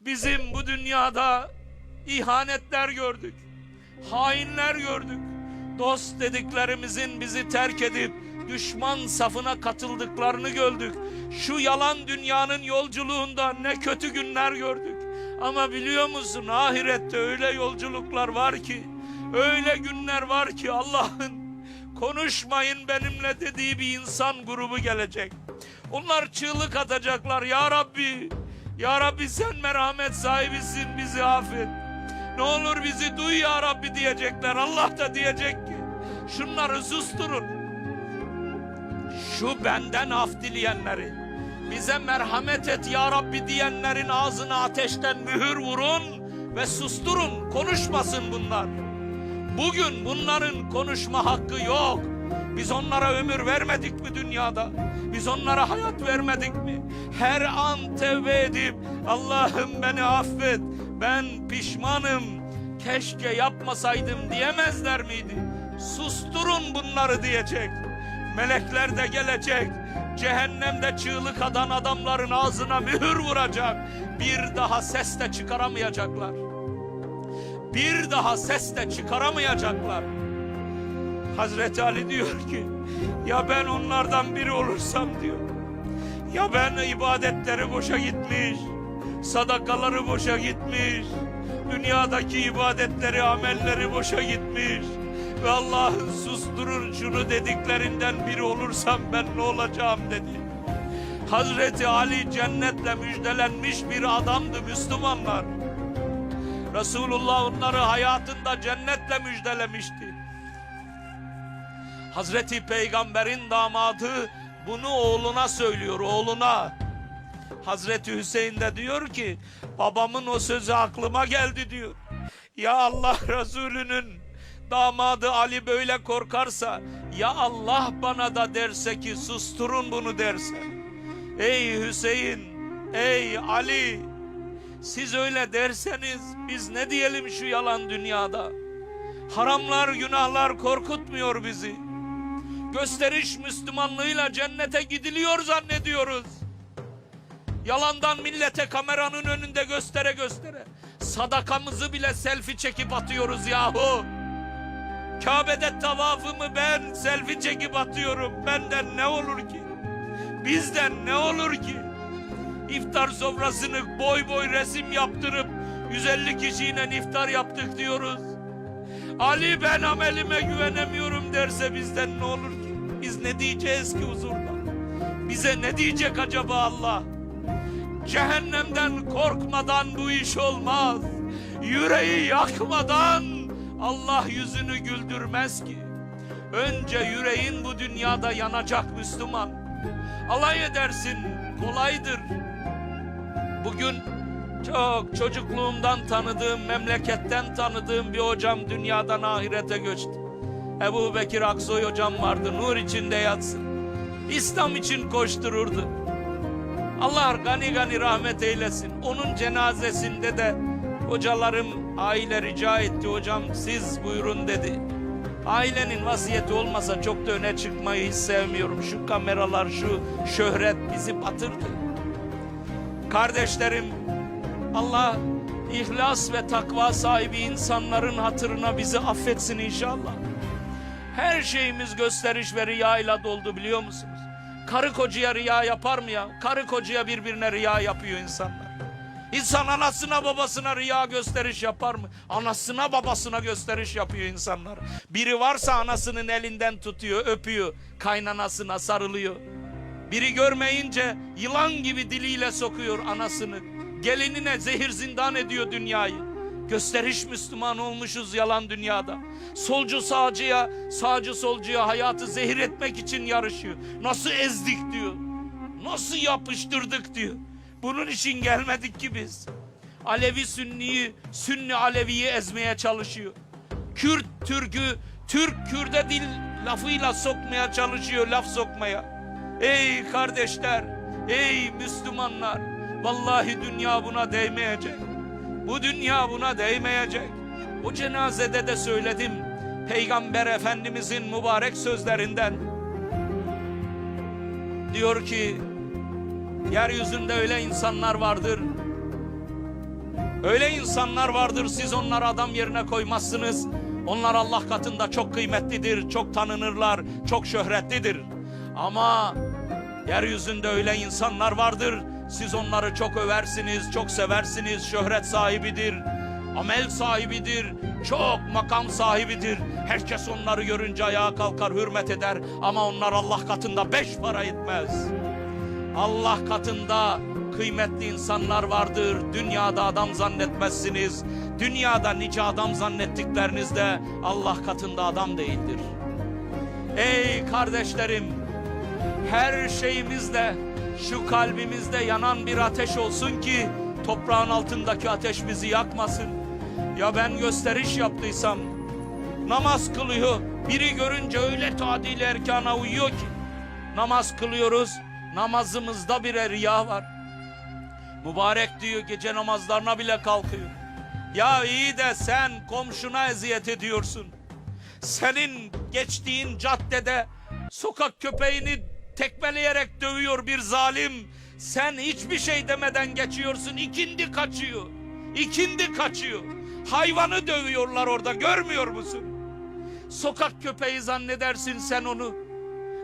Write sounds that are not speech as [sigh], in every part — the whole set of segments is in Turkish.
Bizim bu dünyada ihanetler gördük. Hainler gördük. Dost dediklerimizin bizi terk edip düşman safına katıldıklarını gördük. Şu yalan dünyanın yolculuğunda ne kötü günler gördük. Ama biliyor musun ahirette öyle yolculuklar var ki, öyle günler var ki Allah'ın konuşmayın benimle dediği bir insan grubu gelecek. Onlar çığlık atacaklar ya Rabbi. Ya Rabbi sen merhamet sahibisin bizi affet. Ne olur bizi duy ya Rabbi diyecekler. Allah da diyecek ki şunları susturun. Şu benden af dileyenleri bize merhamet et ya Rabbi diyenlerin ağzına ateşten mühür vurun ve susturun. Konuşmasın bunlar. Bugün bunların konuşma hakkı yok. Biz onlara ömür vermedik mi dünyada? Biz onlara hayat vermedik mi? Her an tevbe edip Allah'ım beni affet. Ben pişmanım. Keşke yapmasaydım diyemezler miydi? Susturun bunları diyecek. Melekler de gelecek. Cehennemde çığlık atan adamların ağzına mühür vuracak. Bir daha ses de çıkaramayacaklar bir daha ses de çıkaramayacaklar. Hazreti Ali diyor ki ya ben onlardan biri olursam diyor. Ya ben ibadetleri boşa gitmiş, sadakaları boşa gitmiş, dünyadaki ibadetleri, amelleri boşa gitmiş ve Allah'ın susturun şunu dediklerinden biri olursam ben ne olacağım dedi. Hazreti Ali cennetle müjdelenmiş bir adamdı Müslümanlar. Resulullah onları hayatında cennetle müjdelemişti. Hazreti Peygamber'in damadı bunu oğluna söylüyor, oğluna. Hazreti Hüseyin de diyor ki, babamın o sözü aklıma geldi diyor. Ya Allah [laughs] Resulü'nün damadı Ali böyle korkarsa, ya Allah bana da derse ki susturun bunu derse. Ey Hüseyin, ey Ali, siz öyle derseniz biz ne diyelim şu yalan dünyada? Haramlar, günahlar korkutmuyor bizi. Gösteriş Müslümanlığıyla cennete gidiliyor zannediyoruz. Yalandan millete kameranın önünde göstere göstere. Sadakamızı bile selfie çekip atıyoruz yahu. Kabe'de tavafımı ben selfie çekip atıyorum. Benden ne olur ki? Bizden ne olur ki? İftar sofrasını boy boy resim yaptırıp 150 kişiyle iftar yaptık diyoruz. Ali ben amelime güvenemiyorum derse bizden ne olur ki? Biz ne diyeceğiz ki huzurda? Bize ne diyecek acaba Allah? Cehennemden korkmadan bu iş olmaz. Yüreği yakmadan Allah yüzünü güldürmez ki. Önce yüreğin bu dünyada yanacak Müslüman. Alay edersin, kolaydır. Bugün çok çocukluğumdan tanıdığım, memleketten tanıdığım bir hocam dünyadan ahirete göçtü. Ebu Bekir Aksoy hocam vardı, nur içinde yatsın. İslam için koştururdu. Allah gani gani rahmet eylesin. Onun cenazesinde de hocalarım aile rica etti hocam siz buyurun dedi. Ailenin vasiyeti olmasa çok da öne çıkmayı hiç sevmiyorum. Şu kameralar, şu şöhret bizi batırdı. Kardeşlerim, Allah ihlas ve takva sahibi insanların hatırına bizi affetsin inşallah. Her şeyimiz gösteriş ve riya ile doldu biliyor musunuz? Karı kocaya riya yapar mı ya? Karı kocaya birbirine riya yapıyor insanlar. İnsan anasına babasına riya gösteriş yapar mı? Anasına babasına gösteriş yapıyor insanlar. Biri varsa anasının elinden tutuyor, öpüyor, kaynanasına sarılıyor. Biri görmeyince yılan gibi diliyle sokuyor anasını. Gelinine zehir zindan ediyor dünyayı. Gösteriş Müslüman olmuşuz yalan dünyada. Solcu sağcıya, sağcı solcuya hayatı zehir etmek için yarışıyor. Nasıl ezdik diyor. Nasıl yapıştırdık diyor. Bunun için gelmedik ki biz. Alevi Sünni'yi, Sünni Alevi'yi ezmeye çalışıyor. Kürt Türk'ü, Türk Kürt'e dil lafıyla sokmaya çalışıyor, laf sokmaya. Ey kardeşler, ey Müslümanlar, vallahi dünya buna değmeyecek. Bu dünya buna değmeyecek. O cenazede de söyledim. Peygamber Efendimizin mübarek sözlerinden. Diyor ki, yeryüzünde öyle insanlar vardır. Öyle insanlar vardır siz onları adam yerine koymazsınız. Onlar Allah katında çok kıymetlidir, çok tanınırlar, çok şöhretlidir. Ama yeryüzünde öyle insanlar vardır. Siz onları çok översiniz, çok seversiniz. Şöhret sahibidir, amel sahibidir, çok makam sahibidir. Herkes onları görünce ayağa kalkar, hürmet eder. Ama onlar Allah katında beş para etmez. Allah katında kıymetli insanlar vardır. Dünyada adam zannetmezsiniz. Dünyada nice adam zannettikleriniz de Allah katında adam değildir. Ey kardeşlerim, her şeyimizde, şu kalbimizde yanan bir ateş olsun ki toprağın altındaki ateş bizi yakmasın. Ya ben gösteriş yaptıysam, namaz kılıyor, biri görünce öyle tadil erkana uyuyor ki, namaz kılıyoruz, namazımızda bir riya var. Mübarek diyor gece namazlarına bile kalkıyor. Ya iyi de sen komşuna eziyet ediyorsun. Senin geçtiğin caddede sokak köpeğini tekmeleyerek dövüyor bir zalim. Sen hiçbir şey demeden geçiyorsun. İkindi kaçıyor. İkindi kaçıyor. Hayvanı dövüyorlar orada görmüyor musun? Sokak köpeği zannedersin sen onu.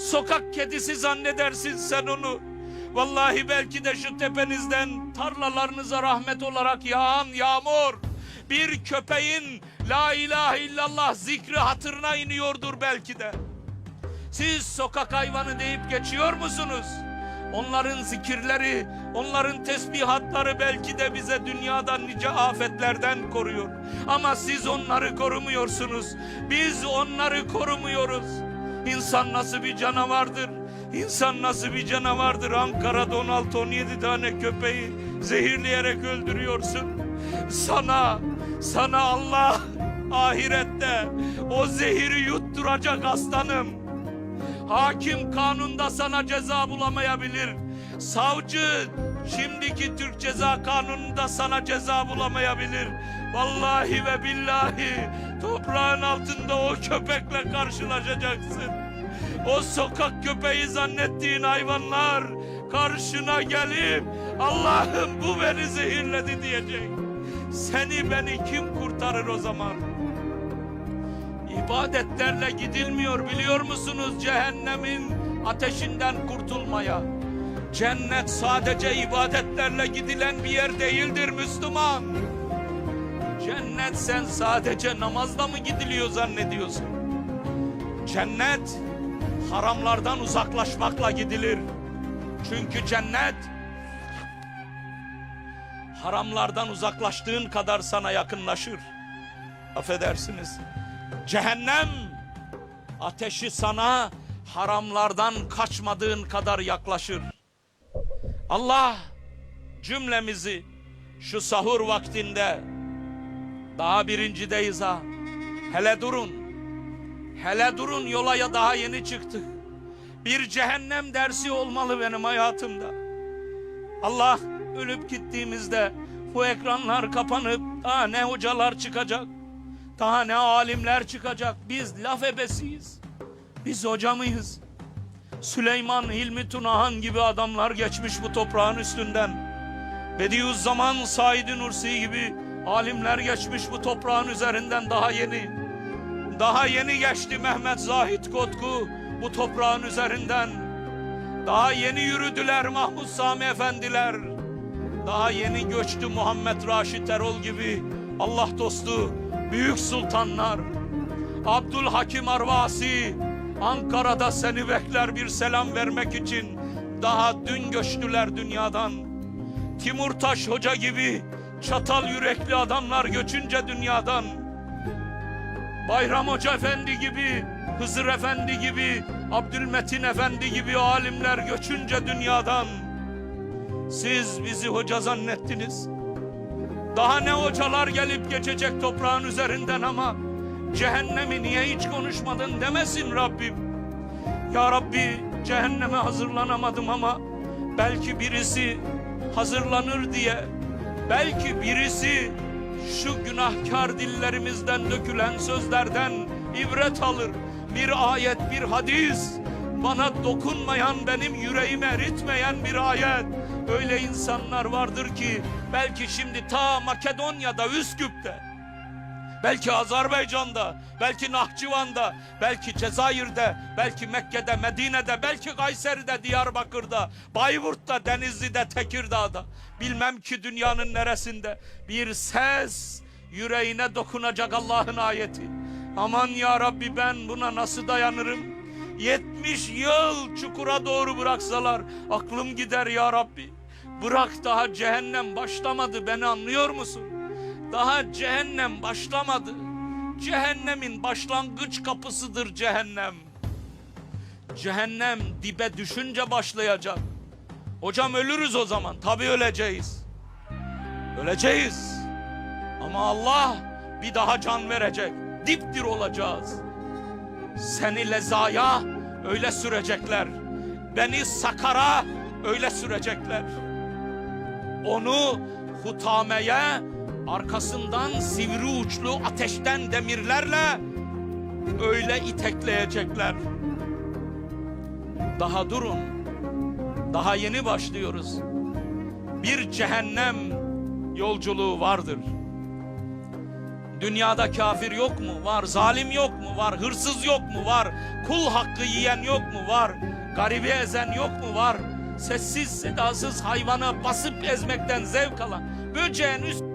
Sokak kedisi zannedersin sen onu. Vallahi belki de şu tepenizden tarlalarınıza rahmet olarak yağan yağmur bir köpeğin la ilahe illallah zikri hatırına iniyordur belki de. Siz sokak hayvanı deyip geçiyor musunuz? Onların zikirleri, onların tesbihatları belki de bize dünyadan nice afetlerden koruyor. Ama siz onları korumuyorsunuz. Biz onları korumuyoruz. İnsan nasıl bir canavardır? İnsan nasıl bir canavardır? Ankara'da 16-17 tane köpeği zehirleyerek öldürüyorsun. Sana, sana Allah ahirette o zehiri yutturacak aslanım. Hakim kanunda sana ceza bulamayabilir. Savcı şimdiki Türk Ceza Kanunu'nda sana ceza bulamayabilir. Vallahi ve billahi toprağın altında o köpekle karşılaşacaksın. O sokak köpeği zannettiğin hayvanlar karşına gelip Allah'ım bu beni zehirledi diyecek. Seni beni kim kurtarır o zaman? İbadetlerle gidilmiyor biliyor musunuz cehennemin ateşinden kurtulmaya? Cennet sadece ibadetlerle gidilen bir yer değildir Müslüman. Cennet sen sadece namazla mı gidiliyor zannediyorsun? Cennet haramlardan uzaklaşmakla gidilir. Çünkü cennet haramlardan uzaklaştığın kadar sana yakınlaşır. Affedersiniz. Cehennem ateşi sana haramlardan kaçmadığın kadar yaklaşır. Allah cümlemizi şu sahur vaktinde daha birincideyiz ha. Hele durun. Hele durun yola ya daha yeni çıktık. Bir cehennem dersi olmalı benim hayatımda. Allah ölüp gittiğimizde bu ekranlar kapanıp daha ne hocalar çıkacak. Daha ne alimler çıkacak. Biz laf ebesiyiz. Biz hoca mıyız? Süleyman Hilmi Tunahan gibi adamlar geçmiş bu toprağın üstünden. Bediüzzaman Said Nursi gibi alimler geçmiş bu toprağın üzerinden daha yeni. Daha yeni geçti Mehmet Zahit Kotku bu toprağın üzerinden. Daha yeni yürüdüler Mahmut Sami Efendiler. Daha yeni göçtü Muhammed Raşit Erol gibi Allah dostu büyük sultanlar. Abdülhakim Arvasi Ankara'da seni bekler bir selam vermek için daha dün göçtüler dünyadan. Timurtaş Hoca gibi çatal yürekli adamlar göçünce dünyadan. Bayram Hoca Efendi gibi, Hızır Efendi gibi, Abdülmetin Efendi gibi alimler göçünce dünyadan. Siz bizi hoca zannettiniz. Daha ne hocalar gelip geçecek toprağın üzerinden ama cehennemi niye hiç konuşmadın demesin Rabbim. Ya Rabbi cehenneme hazırlanamadım ama belki birisi hazırlanır diye belki birisi şu günahkar dillerimizden dökülen sözlerden ibret alır. Bir ayet, bir hadis, bana dokunmayan, benim yüreğimi eritmeyen bir ayet, Öyle insanlar vardır ki belki şimdi ta Makedonya'da, Üsküp'te, belki Azerbaycan'da, belki Nahçıvan'da, belki Cezayir'de, belki Mekke'de, Medine'de, belki Kayseri'de, Diyarbakır'da, Bayburt'ta, Denizli'de, Tekirdağ'da, bilmem ki dünyanın neresinde bir ses yüreğine dokunacak Allah'ın ayeti. Aman ya Rabbi ben buna nasıl dayanırım? 70 yıl çukura doğru bıraksalar aklım gider ya Rabbi. Bırak daha cehennem başlamadı beni anlıyor musun? Daha cehennem başlamadı. Cehennemin başlangıç kapısıdır cehennem. Cehennem dibe düşünce başlayacak. Hocam ölürüz o zaman. Tabii öleceğiz. Öleceğiz. Ama Allah bir daha can verecek. Diptir olacağız. Seni lezaya öyle sürecekler. Beni sakara öyle sürecekler. Onu hutameye arkasından sivri uçlu ateşten demirlerle öyle itekleyecekler. Daha durun. Daha yeni başlıyoruz. Bir cehennem yolculuğu vardır. Dünyada kafir yok mu? Var. Zalim yok mu? Var. Hırsız yok mu? Var. Kul hakkı yiyen yok mu? Var. Garibi ezen yok mu? Var. Sessiz sedasız hayvana basıp ezmekten zevk alan, böceğin üst